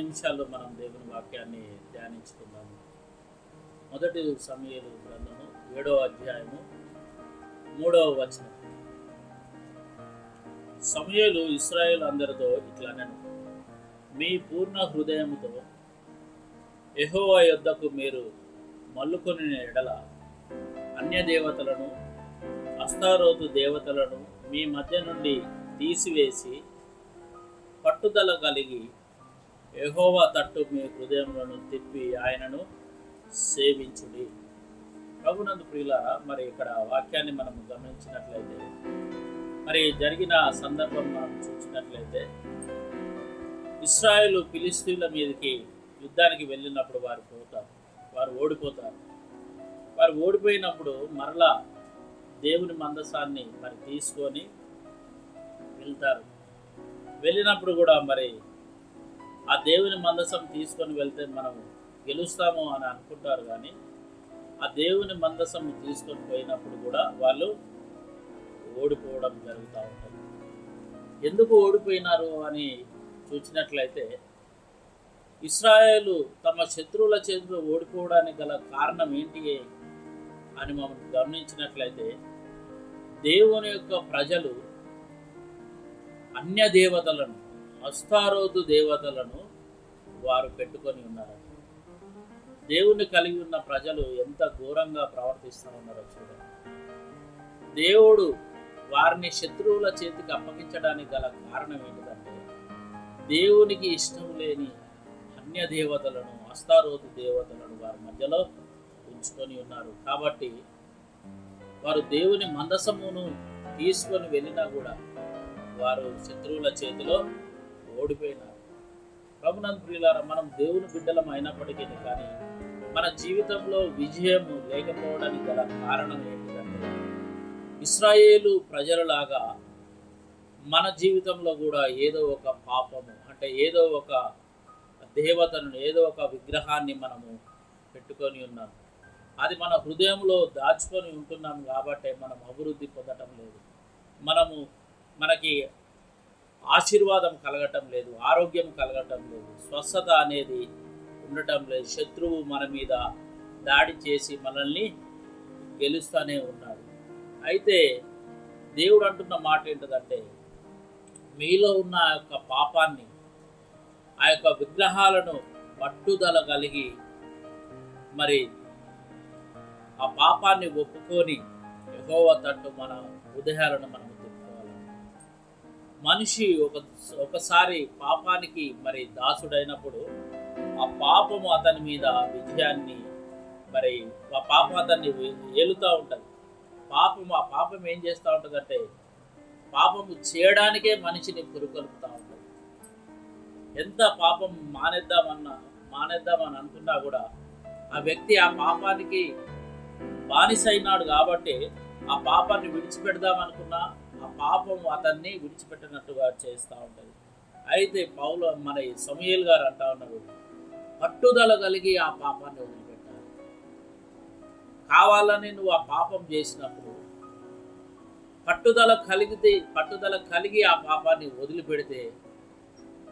నిమిషాల్లో మనం దేవుని వాక్యాన్ని ధ్యానించుకుందాము మొదటి సమయలు గ్రంథము ఏడవ అధ్యాయము మూడవ వచనం. సమయలు ఇస్రాయేల్ అందరితో ఇట్లానే మీ పూర్ణ హృదయముతో ఎహోవా యొద్దకు మీరు మల్లుకొని ఎడల అన్య దేవతలను అస్తారోతు దేవతలను మీ మధ్య నుండి తీసివేసి పట్టుదల కలిగి ఎహోవా తట్టు మీ హృదయములను తిప్పి ఆయనను సేవించుడి. ప్రభునందు ప్రియులారా మరి ఇక్కడ వాక్యాన్ని మనం గమనించినట్లయితే మరి జరిగిన సందర్భం మనం చూసినట్లయితే ఇస్రాయేల్ ఫిలిస్తీన్ల మీదకి యుద్ధానికి వెళ్ళినప్పుడు వారు పోతారు వారు ఓడిపోతారు. వారు ఓడిపోయినప్పుడు మరలా దేవుని మందసాన్ని మరి తీసుకొని వెళ్తారు. వెళ్ళినప్పుడు కూడా మరి ఆ దేవుని మందసం తీసుకొని వెళ్తే మనం గెలుస్తాము అని అనుకుంటారు కానీ ఆ దేవుని మందసం తీసుకొని పోయినప్పుడు కూడా వాళ్ళు ఓడిపోవడం జరుగుతూ ఉంటుంది. ఎందుకు ఓడిపోయినారు అని చూసినట్లయితే ఇస్రాయేలు తమ శత్రువుల చేతిలో ఓడిపోవడానికి గల కారణం ఏంటి అని మనం గమనించినట్లయితే దేవుని యొక్క ప్రజలు అన్య దేవతలను అస్తారోదు దేవతలను వారు పెట్టుకొని ఉన్నారు దేవుని కలిగి ఉన్న ప్రజలు ఎంత ఘోరంగా ప్రవర్తిస్తామన్నారో చూడండి. దేవుడు వారిని శత్రువుల చేతికి అప్పగించడానికి గల కారణం ఏంటంటే దేవునికి ఇష్టం లేని అన్య దేవతలను అస్తారోతు దేవతలను వారి మధ్యలో ఉంచుకొని ఉన్నారు. కాబట్టి వారు దేవుని మందసమును తీసుకొని వెళ్ళినా కూడా వారు శత్రువుల చేతిలో ఓడిపోయినారు ప్రభునంద్ ప్రియులారా మనం దేవుని బిడ్డలం అయినప్పటికీ కానీ మన జీవితంలో విజయం లేకపోవడానికి గల కారణం ఏంటిదంటే ఇస్రాయేలు ప్రజలలాగా మన జీవితంలో కూడా ఏదో ఒక పాపము అంటే ఏదో ఒక దేవతను ఏదో ఒక విగ్రహాన్ని మనము పెట్టుకొని ఉన్నాం. అది మన హృదయంలో దాచుకొని ఉంటున్నాం కాబట్టి మనం అభివృద్ధి పొందటం లేదు. మనము మనకి ఆశీర్వాదం కలగటం లేదు ఆరోగ్యం కలగటం లేదు స్వస్థత అనేది ఉండటం లేదు. శత్రువు మన మీద దాడి చేసి మనల్ని గెలుస్తూనే ఉన్నాడు. అయితే దేవుడు అంటున్న మాట ఏంటంటే మీలో ఉన్న ఆ యొక్క పాపాన్ని ఆ యొక్క విగ్రహాలను పట్టుదల కలిగి మరి ఆ పాపాన్ని ఒప్పుకొని ఎగోవ తట్టు మన హృదయాలను మనం మనిషి ఒక ఒకసారి పాపానికి మరి దాసుడైనప్పుడు ఆ పాపము అతని మీద విజయాన్ని మరి ఆ పాపం అతన్ని ఏలుతూ ఉంటుంది. పాపం ఆ పాపం ఏం చేస్తూ ఉంటుందంటే పాపము చేయడానికే మనిషిని పురుకొల్పుతూ ఉంటుంది. ఎంత పాపం మానేద్దామన్నా మానేద్దామని అనుకున్నా కూడా ఆ వ్యక్తి ఆ పాపానికి బానిసైనాడు కాబట్టి ఆ పాపాన్ని విడిచిపెడదామనుకున్నా ఆ పాపం అతన్ని విడిచిపెట్టినట్టుగా చేస్తూ ఉంటుంది. అయితే పౌలు మన సమయల్ గారు అంటా ఉన్నారు పట్టుదల కలిగి ఆ పాపాన్ని వదిలిపెట్టాలి. కావాలని నువ్వు ఆ పాపం చేసినప్పుడు పట్టుదల కలిగితే పట్టుదల కలిగి ఆ పాపాన్ని వదిలిపెడితే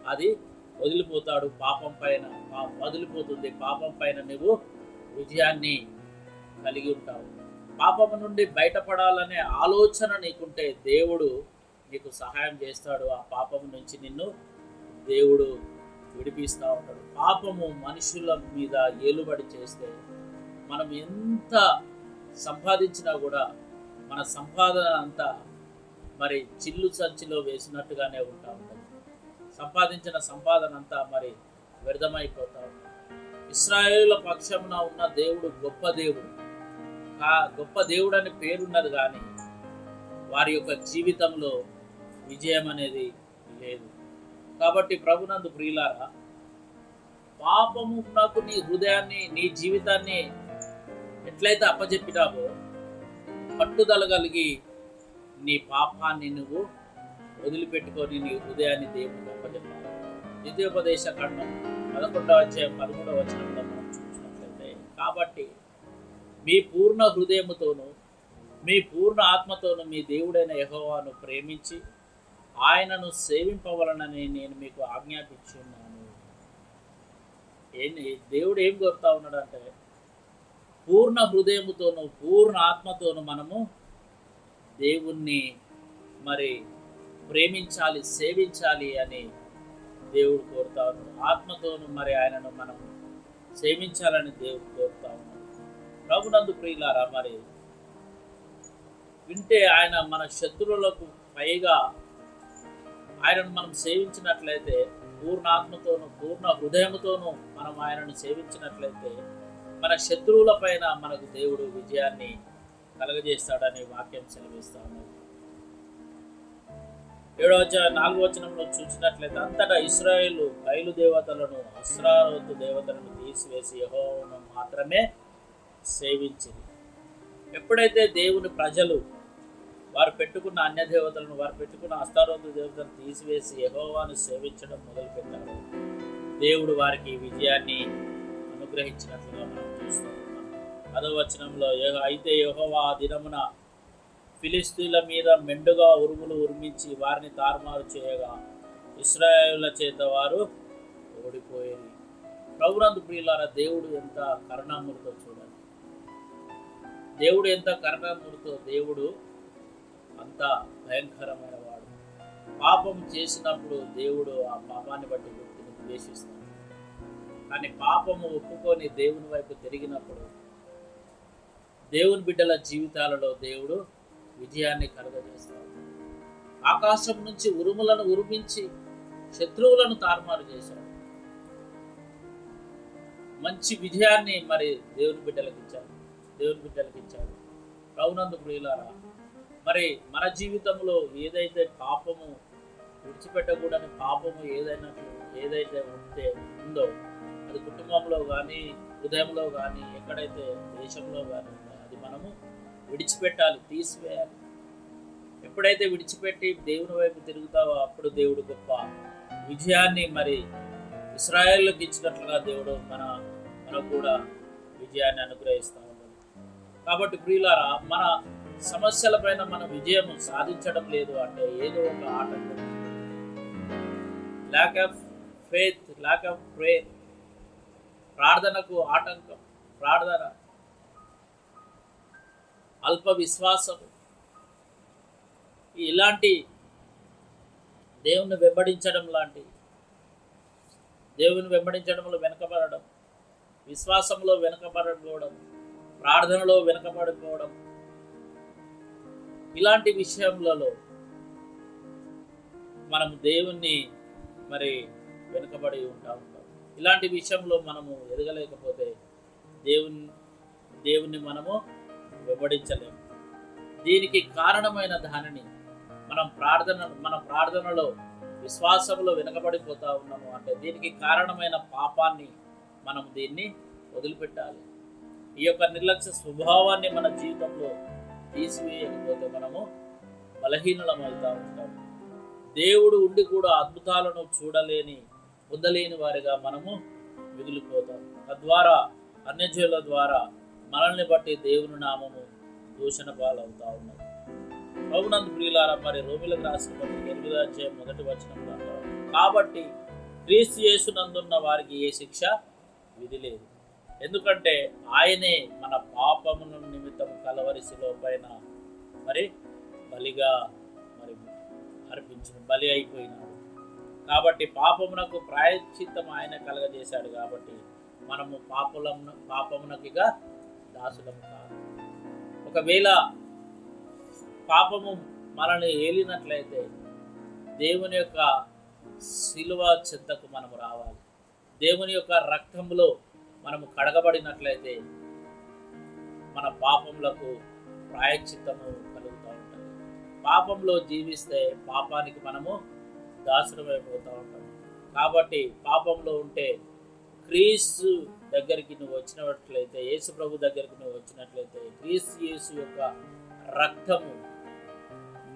అది వదిలిపోతాడు పాపం పైన. వదిలిపోతుంది. పాపం పైన నువ్వు విజయాన్ని కలిగి ఉంటావు. పాపము నుండి బయటపడాలనే ఆలోచన నీకుంటే దేవుడు నీకు సహాయం చేస్తాడు. ఆ పాపము నుంచి నిన్ను దేవుడు విడిపిస్తూ ఉంటాడు. పాపము మనుషుల మీద ఏలుబడి చేస్తే మనం ఎంత సంపాదించినా కూడా మన సంపాదన అంతా మరి చిల్లు సంచిలో వేసినట్టుగానే ఉంటా ఉంటుంది. సంపాదించిన సంపాదన అంతా మరి వ్యర్థమైపోతా ఉంటుంది. ఇస్రాయేలుల పక్షమున ఉన్న దేవుడు గొప్ప దేవుడు. ఆ గొప్ప దేవుడు అని పేరున్నది కానీ వారి యొక్క జీవితంలో విజయం అనేది లేదు. కాబట్టి ప్రభునందు ప్రియులారా పాపము నాకు నీ హృదయాన్ని నీ జీవితాన్ని ఎట్లయితే అప్పచెప్పినావో పట్టుదల కలిగి నీ పాపాన్ని నువ్వు వదిలిపెట్టుకొని నీ హృదయాన్ని దేవుడికి అప్పచెప్పాలి ద్వితీయోపదేశ ఖండం పదకొండవ అధ్యాయం పదమూడవ వచనంలో మనం చూసినట్లయితే కాబట్టి మీ పూర్ణ హృదయముతోను మీ పూర్ణ ఆత్మతోనూ మీ దేవుడైన యహోవాను ప్రేమించి ఆయనను సేవింపవలనని నేను మీకు ఆజ్ఞాపించున్నాను. ఏంటి దేవుడు ఏం కోరుతా ఉన్నాడు అంటే పూర్ణ హృదయముతోను పూర్ణ ఆత్మతోనూ మనము దేవుణ్ణి మరి ప్రేమించాలి సేవించాలి అని దేవుడు కోరుతా ఉన్నాడు. ఆత్మతోను మరి ఆయనను మనం సేవించాలని దేవుడు కోరుతా ఉన్నాడు. ప్రభునందు ప్రియులారా మరి వింటే ఆయన మన శత్రువులకు పైగా ఆయనను మనం సేవించినట్లయితే పూర్ణాత్మతోనూ పూర్ణ హృదయంతోనూ మనం ఆయనను సేవించినట్లయితే మన శత్రువుల పైన మనకు దేవుడు విజయాన్ని కలగజేస్తాడని వాక్యం సెలవిస్తా ఉన్నది ఏడో నాలుగో వచనంలో చూసినట్లయితే అంతటా ఇస్రాయేల్ బయలు దేవతలను అస్రారోతు దేవతలను తీసివేసి యహోవను మాత్రమే సేవించింది. ఎప్పుడైతే దేవుని ప్రజలు వారు పెట్టుకున్న అన్య దేవతలను వారు పెట్టుకున్న అస్తారోతు దేవతలను తీసివేసి యహోవాను సేవించడం మొదలుపెట్టారు దేవుడు వారికి విజయాన్ని అనుగ్రహించినట్లుగా మనం చూస్తూ ఉన్నాం. వచనంలో అయితే యహోవా ఆ దినమున ఫిలిస్తీన్ల మీద మెండుగా ఉరుములు ఉరిమించి వారిని తారుమారు చేయగా ఇస్రాయేళ్ళ చేత వారు ఓడిపోయేది. ప్రభునందు ప్రియులారా దేవుడు ఎంత కరుణామూరితో చూడండి. దేవుడు ఎంత కరుణామూరితో దేవుడు అంత భయంకరమైన వాడు పాపం చేసినప్పుడు దేవుడు ఆ పాపాన్ని బట్టి వ్యక్తిని ద్వేషిస్తాడు. కానీ పాపము ఒప్పుకొని దేవుని వైపు తిరిగినప్పుడు దేవుని బిడ్డల జీవితాలలో దేవుడు విజయాన్ని కలుగజేస్తాడు. ఆకాశం నుంచి ఉరుములను ఉరిమించి శత్రువులను తారుమారు చేశాడు. మంచి విజయాన్ని మరి దేవుని బిడ్డలకు ఇచ్చాడు. దేవుని బిడ్డలకు ఇచ్చాడు రౌనందు ప్రియులారా మరి మన జీవితంలో ఏదైతే పాపము విడిచిపెట్టకూడని పాపము ఏదైనా ఏదైతే ఉంటే ఉందో అది కుటుంబంలో కానీ హృదయంలో కానీ ఎక్కడైతే దేశంలో కానీ ఉందో అది మనము విడిచిపెట్టాలి తీసివేయాలి. ఎప్పుడైతే విడిచిపెట్టి దేవుని వైపు తిరుగుతావో అప్పుడు దేవుడు గొప్ప విజయాన్ని మరి ఇస్రాయేల్కి ఇచ్చినట్లుగా దేవుడు మన మనకు కూడా విజయాన్ని అనుగ్రహిస్తాడు. కాబట్టి ప్రియులారా మన సమస్యల పైన మన విజయం సాధించడం లేదు అంటే ఏదో ఒక ఆటంకం. Lack of faith lack of pray ప్రార్థనకు ఆటంకం ప్రార్థన అల్ప విశ్వాసం ఇలాంటి దేవుని వెంబడించడం లాంటి దేవుని వెంబడించడంలో వెనకబడడం విశ్వాసంలో వెనకబడిపోవడం ప్రార్థనలో వెనకబడిపోవడం ఇలాంటి విషయములలో మనము దేవుణ్ణి మరి వెనుకబడి ఉంటా ఉంటాం ఇలాంటి విషయంలో మనము ఎదగలేకపోతే దేవుని దేవుణ్ణి మనము వెంబడించలేము. దీనికి కారణమైన దానిని మనం ప్రార్థన మన ప్రార్థనలో విశ్వాసంలో వెనకబడిపోతా ఉన్నాము అంటే దీనికి కారణమైన పాపాన్ని మనం దీన్ని వదిలిపెట్టాలి. ఈ యొక్క నిర్లక్ష్య స్వభావాన్ని మన జీవితంలో తీసివేయకపోతే మనము బలహీనలం అవుతా ఉంటాం. దేవుడు ఉండి కూడా అద్భుతాలను చూడలేని పొందలేని వారిగా మనము మిగిలిపోతాం. తద్వారా అన్యజీవుల ద్వారా మనల్ని బట్టి దేవుని నామము దూషణ పాలవుతా ఉన్నది. ప్రభునందు ప్రియులారా మరి రోమిలకు రాసిన పత్రిక ఎనిమిదో అధ్యాయం మొదటి వచనంలో కాబట్టి క్రీస్తు యేసునందున్న వారికి ఏ శిక్ష? విధి లేదు. ఎందుకంటే ఆయనే మన పాపమును నిమిత్తం కలవరిశిలో పైన మరి బలిగా మరి అర్పించిన బలి అయిపోయినాడు. కాబట్టి పాపమునకు ప్రాయశ్చిత్తం ఆయన కలగజేశాడు కాబట్టి మనము పాపలమున పాపమునకిగా దాసులము కాదు. ఒకవేళ పాపము మనల్ని ఏలినట్లయితే దేవుని యొక్క శిలువ చెంతకు మనము రావాలి. దేవుని యొక్క రక్తంలో మనము కడగబడినట్లయితే మన పాపములకు ప్రాయశ్చిత్తము కలుగుతూ ఉంటుంది. పాపంలో జీవిస్తే పాపానికి మనము దాసురమైపోతూ ఉంటాం. కాబట్టి పాపంలో ఉంటే క్రీస్తు దగ్గరికి నువ్వు వచ్చినట్లయితే యేసు ప్రభు దగ్గరికి నువ్వు వచ్చినట్లయితే క్రీస్తు యేసు యొక్క రక్తము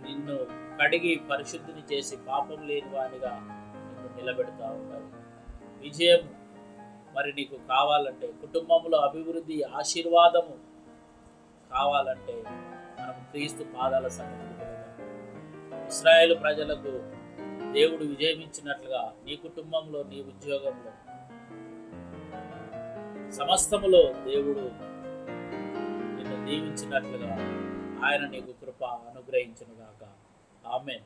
నిన్ను కడిగి పరిశుద్ధిని చేసి పాపం లేని వానిగా నిన్ను నిలబెడతా ఉంటాడు విజయం మరి నీకు కావాలంటే కుటుంబంలో అభివృద్ధి ఆశీర్వాదము కావాలంటే మనం క్రీస్తు పాదాల సన్నిధికి ఇస్రాయేల్ ప్రజలకు దేవుడు విజయమిచ్చినట్లుగా నీ కుటుంబంలో నీ ఉద్యోగంలో సమస్తములో దేవుడు నిన్ను దీవించినట్లుగా ఆయన నీకు కృప అనుగ్రహించునుగాక. ఆమెన్.